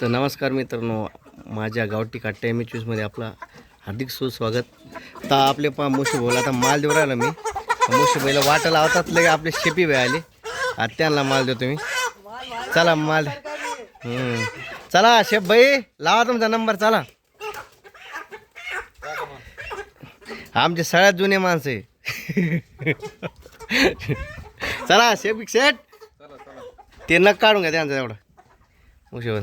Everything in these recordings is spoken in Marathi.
तर नमस्कार मित्रांनो माझ्या गावठी काट्या एम एच मध्ये आपला हार्दिक सुस्वागत तर आपले पा मोशी बोला आता माल देऊ राहिला मी. मोशी भाईला वाटा लावतात लगे आपले शेपी बाई आले. आता त्यांना माल देतो मी चला माल. चला शेप भाई लावा तुमचा नंबर चला. आमचे सगळ्यात जुने माणसं आहे. चला शेप शेट ते नक काढून घ्या त्यांचा एवढा. मुशीवर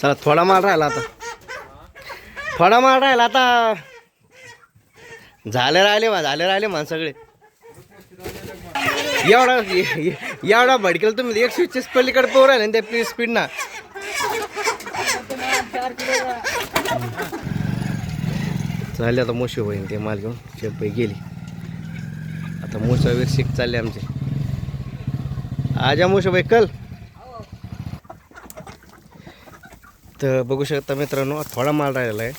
चला थोडा माल राहिला आता. थोडा माल राहिला आता. झाले राहिले मा झाले राहिले मा सगळे. एवढा एवढा भडकेल तुम्ही एकशे वीसच्या पलीकडे पोर राहिले ना त्या स्पीड ना. चालले आता मोशी होईन ते माल घेऊन शेपई गेली. आता मोसावीर शिक चालले आमचे. आजा मोशाबाई कल. तर बघू शकता मित्रांनो थोडा माल राहिलेला आहे.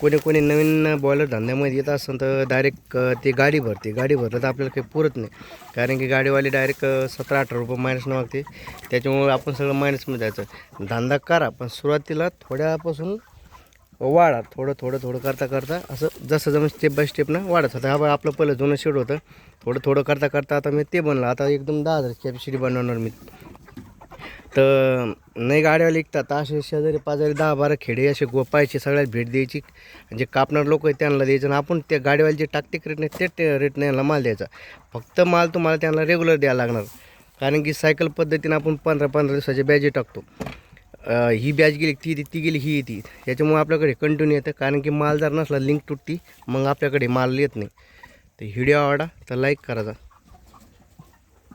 कोणी कोणी नवीन बॉयलर धंद्यामध्ये येत असेल तर डायरेक्ट ती गाडी भरते. गाडी भरलं तर आपल्याला काही पुरत नाही. कारण की गाडीवाली डायरेक्ट सतरा अठरा रुपये मायनसनं मागते. त्याच्यामुळे आपण सगळं मायनसमध्ये जायचं. धंदा करा पण सुरुवातीला थोड्यापासून वाढा. थोडं थोडं थोडं करता करता असं जसं जमं स्टेप बाय स्टेपनं वाढत होतं. हा आपलं पहिलं जुनं शेड होतं. थोडं थोडं करता करता आता मी ते बनलं. आता एकदम दहा हजार कॅपॅसिटी बनवणार मी. तर नाही गाड्या विकतात. असे शेजारी पाजारी दहा बारा खेडे असे गोपायचे सगळ्यात भेट द्यायची. जे कापणार लोक आहेत त्यांना द्यायचं आणि आपण त्या गाडीवाले जे टाकते रेट नाही ते रेट नाही यांना माल द्यायचा. फक्त माल तुम्हाला त्यांना रेग्युलर द्यायला लागणार. कारण की सायकल पद्धतीनं आपण पंधरा पंधरा दिवसाचे बॅजे टाकतो. ही बॅच गेली ती येते, ती गेली ही येते. याच्यामुळे आपल्याकडे कंटिन्यू येतं कारण की माल जर नसला लिंक तुटती मग आपल्याकडे माल येत नाही. तर व्हिडिओ आवडा तर लाईक करायचा